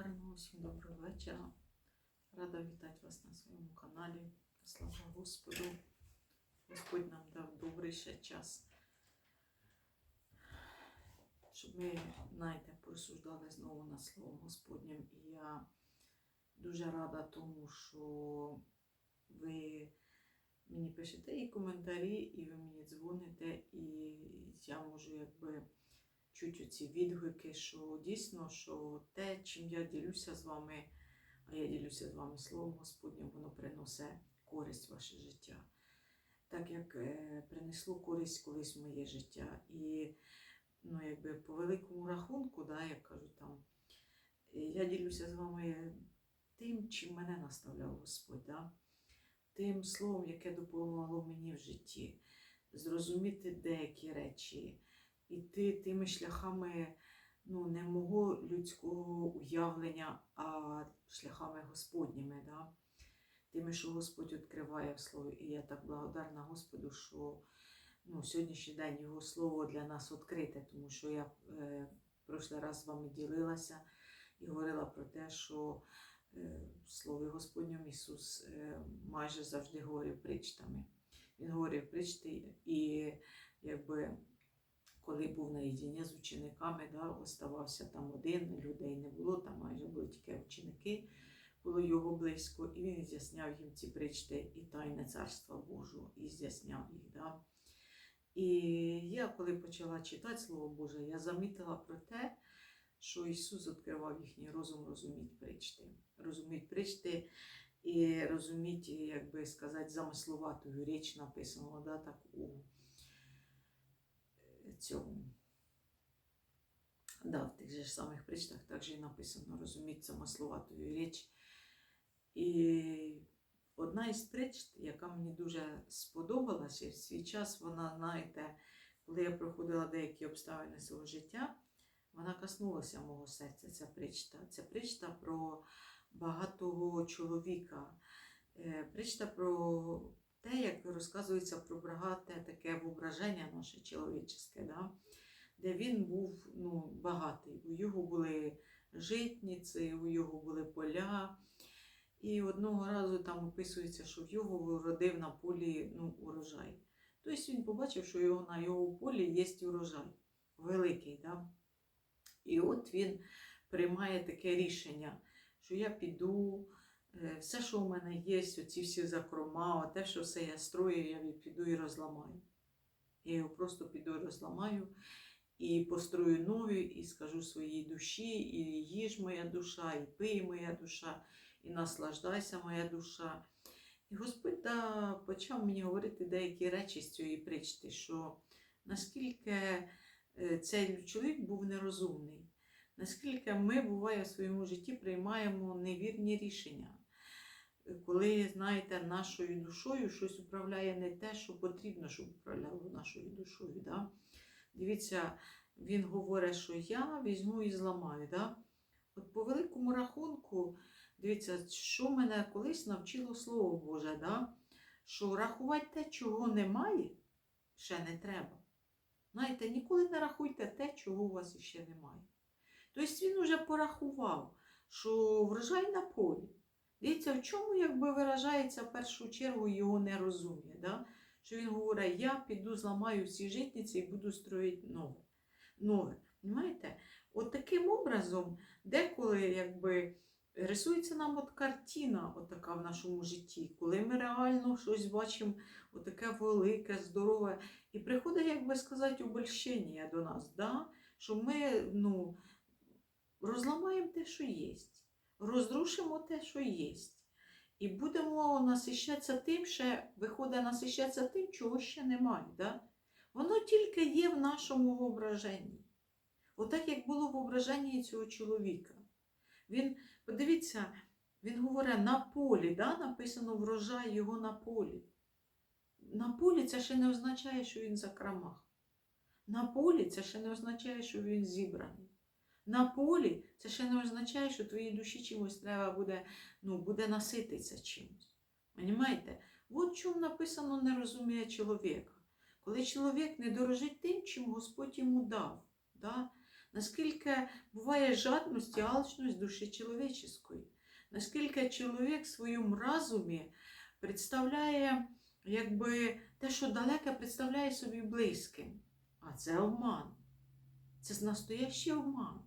Гарного всім доброго вечора. Рада вітати вас на своєму каналі. Слава Господу. Господь нам дав добрий ще час, щоб ми, знаєте, просуждали знову над Словом Господнім. І я дуже рада тому, що ви мені пишете і коментарі, і ви мені дзвоните, і я можу якби чуть оці відгуки, що дійсно, що те, чим я ділюся з вами, а я ділюся з вами Словом Господнім, воно приносить користь в ваше життя. Так як е, принесло користь колись в моє життя. І ну, якби по великому рахунку, да, як кажуть там, е, я ділюся з вами тим, чим мене наставляв Господь, да? тим словом, яке допомогло мені в житті, зрозуміти деякі речі іти тими шляхами ну, не мого людського уявлення, а шляхами Господніми. Да? Тими, що Господь відкриває в Слові. І я так благодарна Господу, що ну, сьогоднішній день Його Слово для нас відкрите, тому що я е, прошлий раз з вами ділилася і говорила про те, що е, в Слові Господньому Ісус е, майже завжди говорив причтами. Він говорив причти і якби коли був наєдині з учениками, да, оставався там один, людей не було, там майже були тільки ученики, було його близько, і він з'ясняв їм ці причти і тайне царства Божого, і з'ясняв їх. Да. І я, коли почала читати Слово Боже, я замітила про те, що Ісус відкривав їхній розум розуміти причти. Розуміти причти і розуміти, як би сказати, замисловату річ написано, да, так у цьому. Да, в тих же ж самих причтах також і написано розуміти самословату річ. І одна із причт, яка мені дуже сподобалася, в свій час вона, знаєте, коли я проходила деякі обставини свого життя, вона коснулася мого серця, ця причта. Це причта про багатого чоловіка, Е, причта про розказується про багате таке воображення наше чоловіче, да? де він був ну, багатий. У його були житниці, у його були поля. І одного разу там описується, що в його вродив на полі ну, урожай. Тобто він побачив, що його, на його полі є урожай великий. Да? І от він приймає таке рішення, що я піду. Е, Все, що у мене є, оці всі закрома, те, що все я строю, я піду і розламаю. Я його просто піду і розламаю і построю нові, і скажу своїй душі, і їж моя душа, і пий моя душа, і наслаждайся моя душа. І Господь да, почав мені говорити деякі речі з цієї причти, що наскільки е, цей чоловік був нерозумний, наскільки ми, буває, в своєму житті приймаємо невірні рішення коли, знаєте, нашою душою щось управляє не те, що потрібно, щоб управляло нашою душою. Да? Дивіться, він говорить, що я візьму і зламаю. Да? От по великому рахунку, дивіться, що мене колись навчило Слово Боже, да? що рахувати те, чого немає, ще не треба. Знаєте, ніколи не рахуйте те, чого у вас ще немає. Тобто він вже порахував, що врожай на полі. Дивіться, в чому якби виражається в першу чергу його нерозум'я. Да? Що він говорить, я піду зламаю всі житниці і буду строїти нове. нове. Понимаєте? От таким образом, деколи якби, рисується нам от картина от така в нашому житті, коли ми реально щось бачимо, отаке велике, здорове, і приходить, як би сказати, обольщення до нас, да? що ми ну, розламаємо те, що є розрушимо те, що є. І будемо насищатися тим, ще виходить насищатися тим, чого ще немає. Да? Воно тільки є в нашому воображенні. Отак, як було в воображенні цього чоловіка. Він, подивіться, він говорить на полі, да? написано врожай його на полі. На полі це ще не означає, що він за крамах. На полі це ще не означає, що він зібраний. На полі це ще не означає, що твоїй душі чимось треба буде ну, буде насититися чимось. Понімаєте? От чому написано не розуміє чоловіка. Коли чоловік не дорожить тим, чим Господь йому дав. Да? наскільки буває жадність і алчність душі чоловічої, наскільки чоловік в своєму разумі представляє якби, те, що далеке представляє собі близьким. А це обман. Це настоящий обман.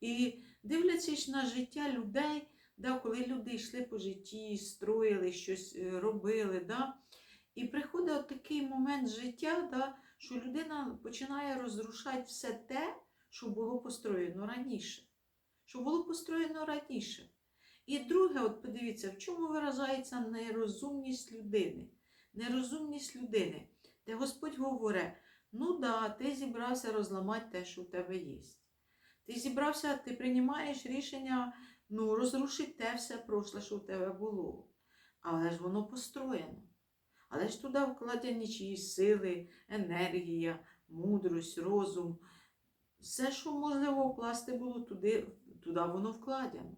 І дивлячись на життя людей, да, коли люди йшли по житті, строїли щось, е, робили, да, і приходить такий момент життя, да, що людина починає розрушати все те, що було построєно раніше. Що було построєно раніше. І друге, от подивіться, в чому виражається нерозумність людини. Нерозумність людини, де Господь говорить, ну да, ти зібрався розламати те, що в тебе є. Ти зібрався, ти приймаєш рішення ну, розрушити те все прошле, що в тебе було. Але ж воно построєно. Але ж туди вкладені чиїсь сили, енергія, мудрость, розум. Все, що можливо вкласти було, туди, туди воно вкладено.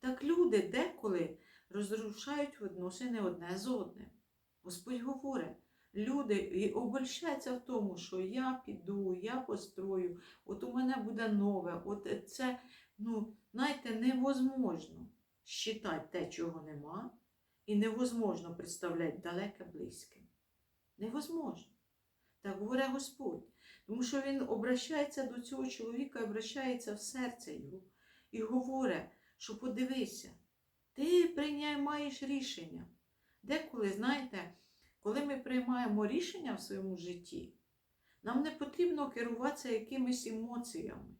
Так люди деколи розрушають відносини одне з одним. Господь говорить, люди обольщаються в тому, що я піду, я построю, от у мене буде нове, от це, ну, знаєте, невозможно считати те, чого нема, і невозможно представляти далеке близьке. Невозможно. Так говорить Господь. Тому що він обращається до цього чоловіка, обращається в серце його і говорить, що подивися, ти приймаєш рішення. Деколи, знаєте, коли ми приймаємо рішення в своєму житті, нам не потрібно керуватися якимись емоціями.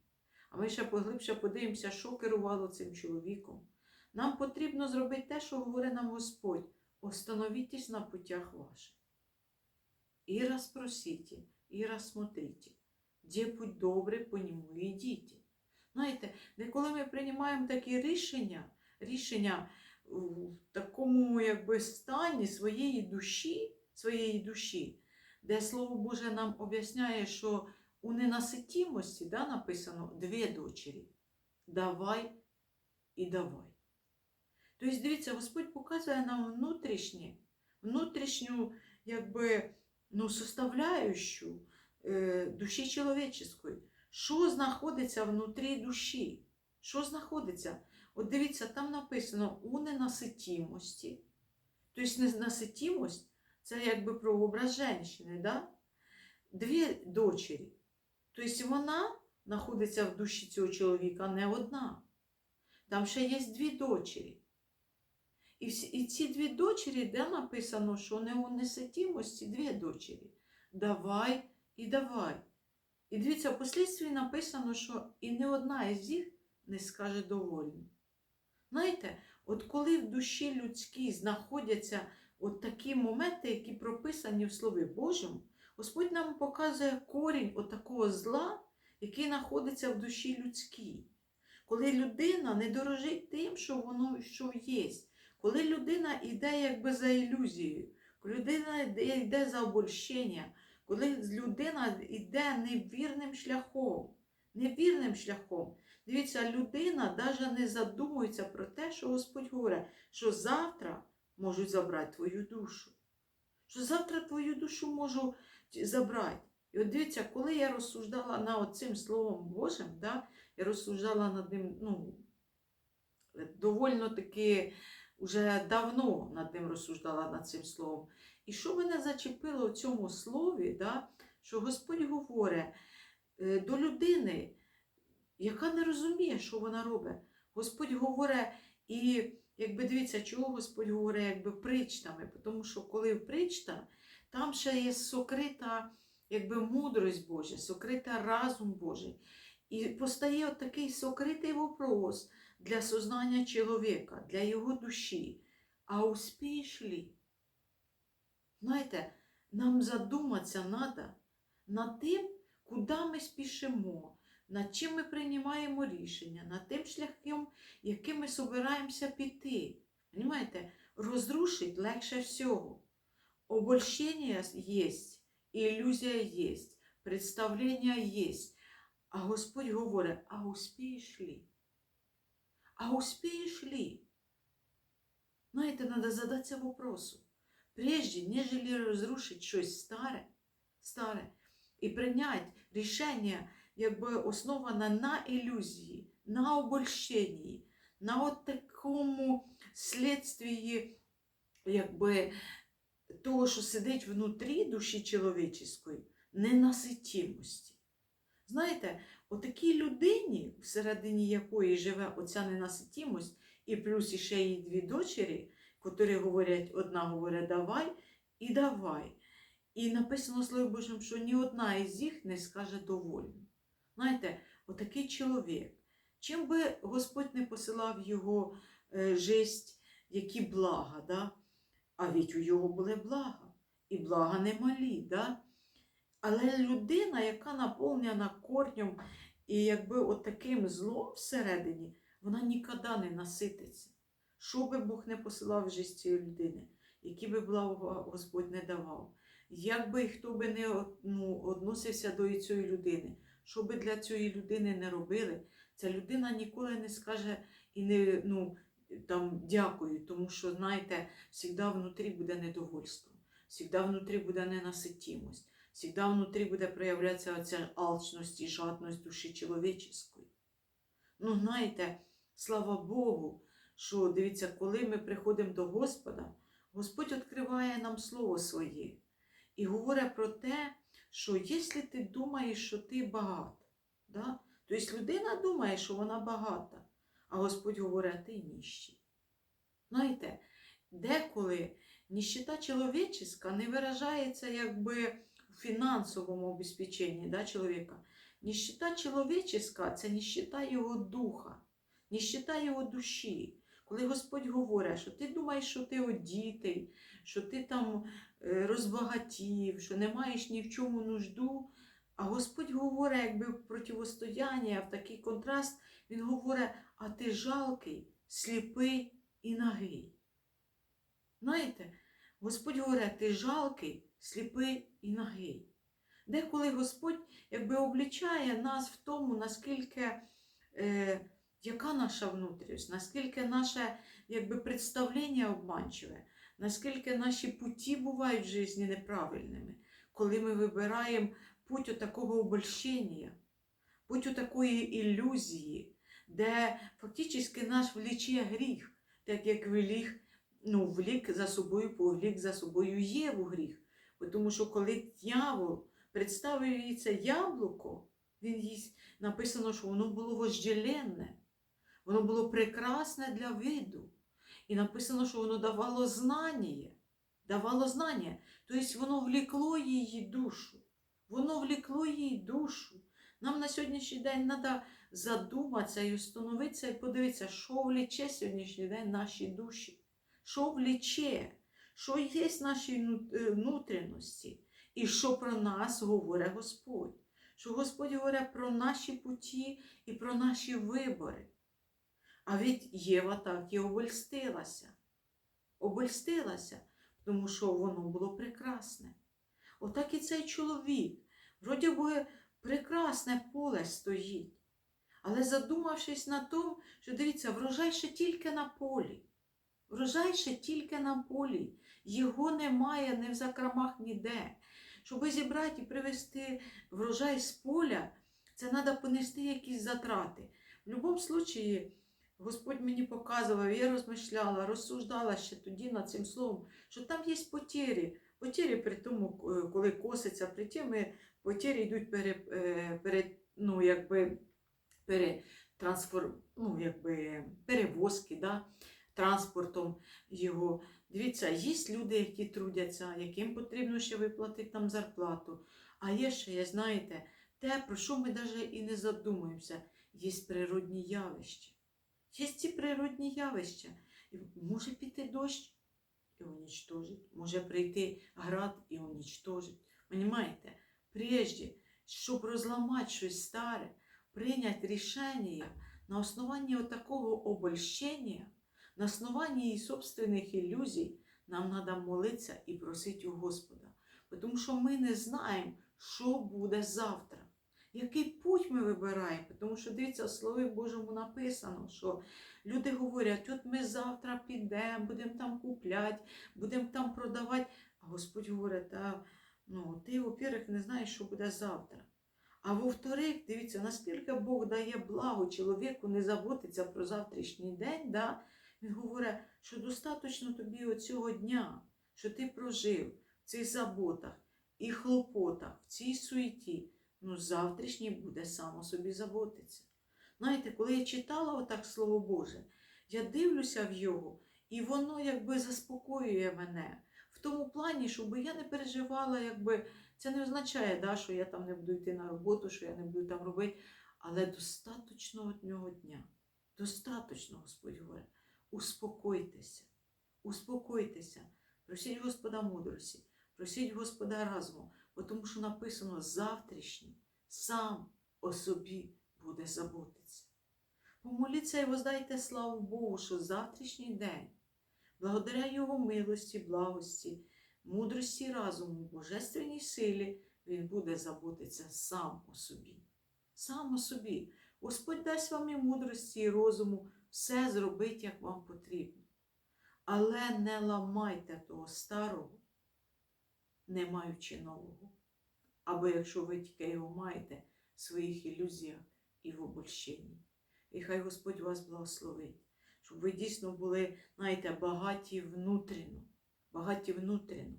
А ми ще поглибше подивимося, що керувало цим чоловіком. Нам потрібно зробити те, що говорить нам Господь. Остановітесь на путях ваших. І розпросите, і розсмотрите, де путь добрий, по ньому йдіть. Знаєте, коли ми приймаємо такі рішення, рішення в такому якби стані своєї душі, своєї душі, де Слово Боже нам об'ясняє, що у ненаситімості да, написано дві дочері. Давай і давай. Тобто, дивіться, Господь показує нам внутрішнє, внутрішню якби, ну, составляющу е, душі чоловічої. Що знаходиться внутрі душі? Що знаходиться? От дивіться, там написано у ненаситімості. Тобто ненаситімость це якби прообраз жінки, да? дві дочері. Тобто вона знаходиться в душі цього чоловіка не одна. Там ще є дві дочері. І, всі, і ці дві дочері, де написано, що не у неситімості дві дочері. Давай і давай. І дивіться, впоследствии написано, що і не одна із їх не скаже довольно. Знаєте, от коли в душі людській знаходяться от такі моменти, які прописані в Слові Божому, Господь нам показує корінь от такого зла, який знаходиться в душі людській. Коли людина не дорожить тим, що воно що є, коли людина йде якби за ілюзією, коли людина йде, йде за обольщення, коли людина йде невірним шляхом, невірним шляхом. Дивіться, людина навіть не задумується про те, що Господь говорить, що завтра можуть забрати твою душу. Що завтра твою душу можу забрати. І от дивіться, коли я розсуждала над цим Словом Божим, да, я розсуждала над ним, ну, довольно таки вже давно над ним розсуждала над цим словом. І що мене зачепило в цьому слові, да, що Господь говорить е, до людини, яка не розуміє, що вона робить. Господь говорить, і якби дивіться, чого Господь говорить якби причтами, тому що коли в причта, там ще є сокрита якби мудрость Божа, сокрита разум Божий. І постає от такий сокритий вопрос для сознання чоловіка, для його душі. А успієш? Знаєте, нам задуматися треба над тим, куди ми спішимо, над чим ми приймаємо рішення, над тим шляхом, яким ми собираємося піти. Понимаєте? Розрушить легше всього. Обольщення є, ілюзія є, представлення є. А Господь говорить, а успієш ли? А успеешь ли? Знаєте, треба задатися вопросу. Прежде, нежели разрушить щось старе, старе, і прийняти рішення якби основана на ілюзії, на обольщенні, на от такому слідствії, якби того, що сидить внутрі душі чоловічої, ненаситімості. Знаєте, у такій людині, всередині якої живе оця ненаситімость, і плюс іще її дві дочері, котрі говорять, одна говорить давай і давай. І написано Слово Божим, що ні одна із їх не скаже довольно. Знаєте, отакий чоловік. Чим би Господь не посилав його е, жесть, які блага, да? а ведь у його були блага, і блага немалі. Да? Але людина, яка наповнена корнем і якби от таким злом всередині, вона ніколи не насититься. Що би Бог не посилав в життя цієї людини, які би блага Господь не давав, як би хто би не ну, односився до цієї людини, що би для цієї людини не робили, ця людина ніколи не скаже і не ну, там дякую, тому що, знаєте, завжди внутрі буде недовольство, завжди внутрі буде ненаситімость. Всегда внутрі буде проявлятися оця алчність і жадність душі чоловічої. Ну, знаєте, слава Богу, що дивіться, коли ми приходимо до Господа, Господь відкриває нам Слово Своє і говорить про те, що якщо ти думаєш, що ти багат, да? тобто людина думає, що вона багата, а Господь говорить, ти ніщий. Знаєте, деколи ніщита чоловічська не виражається якби в фінансовому обезпеченні да, чоловіка. Ніщита чоловічська це ніщита його духа, ніщита його душі. Коли Господь говорить, що ти думаєш, що ти одітий, що ти там е, розбагатів, що не маєш ні в чому нужду. А Господь говорить, якби в противостояння, в такий контраст, Він говорить, а ти жалкий, сліпий і нагий. Знаєте, Господь говорить, ти жалкий, сліпий і нагий. Деколи Господь якби облічає нас в тому, наскільки е, яка наша внутрішність, наскільки наше якби, представлення обманчиве, наскільки наші путі бувають в житті неправильними, коли ми вибираємо путь такого обольщення, путь такої ілюзії, де фактично наш вліче гріх, так як влік, ну, влік за собою, повлік за собою Єву гріх. Тому що коли дьявол представляється яблуко, він їсть, написано, що воно було вожделенне, воно було прекрасне для виду. І написано, що воно давало знання, давало знання. Тобто воно влікло її душу. Воно влікло її душу. Нам на сьогоднішній день треба задуматися і установитися і подивитися, що вліче сьогоднішній день наші душі, що вліче що є в нашій внутрішності, і що про нас говорить Господь. Що Господь говорить про наші путі і про наші вибори. А від Єва так і обольстилася. Обольстилася, тому що воно було прекрасне. Отак і цей чоловік, вроді би, прекрасне поле стоїть. Але задумавшись на тому, що дивіться, врожай ще тільки на полі. Врожай ще тільки на полі. Його немає ні в закромах ніде. Щоб зібрати і привезти врожай з поля, це треба понести якісь затрати. В будь-якому випадку, Господь мені показував, я розмишляла, розсуждала ще тоді над цим словом, що там є потері. Потері при тому, коли коситься, при тім потері йдуть перед, перед ну, якби, перетрансформ, ну, якби, перевозки да, транспортом його. Дивіться, є люди, які трудяться, яким потрібно ще виплатити там зарплату. А є ще, я знаєте, те, про що ми навіть і не задумуємося, є природні явища. Є ці природні явища. Може піти дощ і унічтожить, може прийти град і унічтожить. Понимаєте? Прежде, щоб розламати щось старе, прийняти рішення на основанні такого обольщення, на основании її собственних ілюзій нам треба молитися і просити у Господа. Тому що ми не знаємо, що буде завтра. Який путь ми вибираємо? Тому що дивіться, в Слові Божому написано, що люди говорять, от ми завтра підемо, будемо там купляти, будемо там продавати. А Господь говорить, а, ну, ти, во-первых, не знаєш, що буде завтра. А во-вторых, дивіться, наскільки Бог дає благо чоловіку не заботиться про завтрашній день, да? він говорить, що достатньо тобі оцього дня, що ти прожив в цих заботах і хлопотах, в цій суеті. Ну, завтрашній буде само собі заботитися. Знаєте, коли я читала отак Слово Боже, я дивлюся в його, і воно якби заспокоює мене. В тому плані, щоб я не переживала, якби це не означає, да, що я там не буду йти на роботу, що я не буду там робити. Але достаточно одного дня. Достаточно, Господь говорить. Успокойтеся, успокойтеся, просіть Господа мудрості, просіть Господа разуму, тому що написано завтрашній сам о собі буде заботитися. Помоліться і воздайте славу Богу, що завтрашній день, благодаря Його милості, благості, мудрості разуму, божественній силі, Він буде заботитися сам о собі. Сам о собі. Господь дасть вам і мудрості, і розуму все зробити, як вам потрібно. Але не ламайте того старого, не маючи нового. Або якщо ви тільки його маєте в своїх ілюзіях і в обольщенні. І хай Господь вас благословить, щоб ви дійсно були, знаєте, багаті внутрішньо, багаті внутрішньо.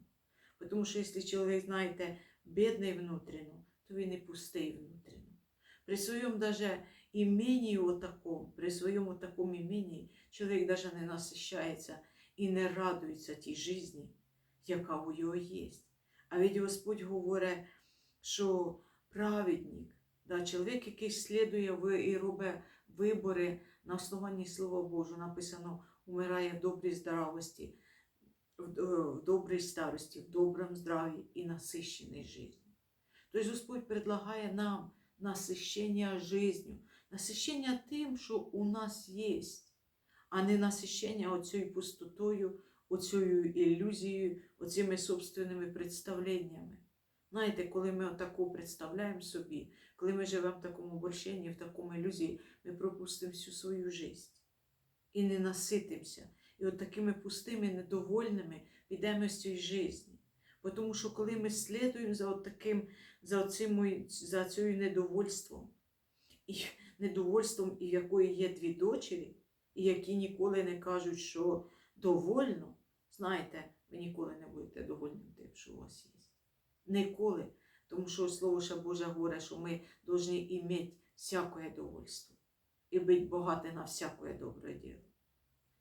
Тому що якщо чоловік, знаєте, бідний внутрішньо, то він і пустий внутрішньо. При своєму даже іменні отакому, при своєму такому іменні чоловік даже не насищається і не радується тій житті, яка у його є. А від Господь говорить, що праведник, да, чоловік, який слідує і робить вибори на основанні Слова Божого, написано, умирає в добрій здравості, в в добрій старості, в доброму здраві і насищеній житті. Тобто Господь предлагає нам насищення життю, насищення тим, що у нас є, а не насищення оцією пустотою, оцією ілюзією, оцими собственними представленнями. Знаєте, коли ми отаку представляємо собі, коли ми живемо в такому борщенні, в такому ілюзії, ми пропустимо всю свою життя і не наситимося. І от такими пустими, недовольними підемо з цієї житті. Тому що коли ми слідуємо за от таким, за, оцим, за цією недовольством, і недовольством, і якої є дві дочері, і які ніколи не кажуть, що довольно, знаєте, ви ніколи не будете довольним тим, що у вас є. Ніколи. Тому що Слово ще Боже говорить, що ми повинні мати всякое довольство і бути багаті на всякое добре діло.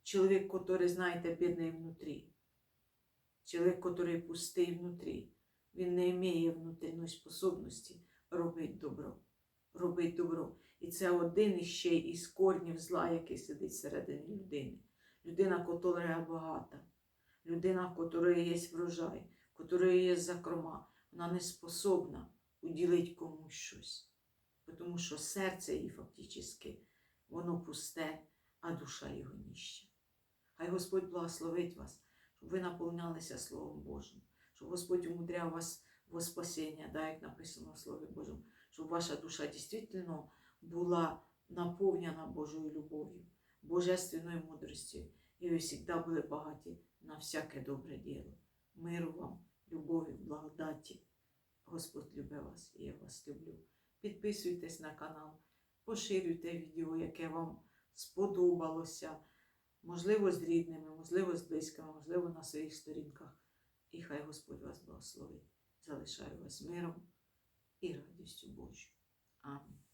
Чоловік, який, знаєте, бідний внутрі, чоловік, який пустий внутрі, він не має внутрішньої способності робити добро. Робити добро. І це один іще із корнів зла, який сидить всередині людини. Людина, котра багата, людина, в якої є врожай, в якої є закрома, вона не способна уділити комусь щось. Тому що серце її фактично, воно пусте, а душа його ніща. Хай Господь благословить вас, щоб ви наповнялися Словом Божим, щоб Господь умудряв вас во спасіння, да, як написано в Слові Божому, щоб ваша душа дійсно була наповнена Божою любов'ю, божественною мудрістю, і ви завжди були багаті на всяке добре діло. Миру вам, любові, благодаті. Господь любить вас і я вас люблю. Підписуйтесь на канал, поширюйте відео, яке вам сподобалося. Можливо, з рідними, можливо, з близькими, можливо, на своїх сторінках. І хай Господь вас благословить. Залишаю вас миром і радістю Божою. Амінь.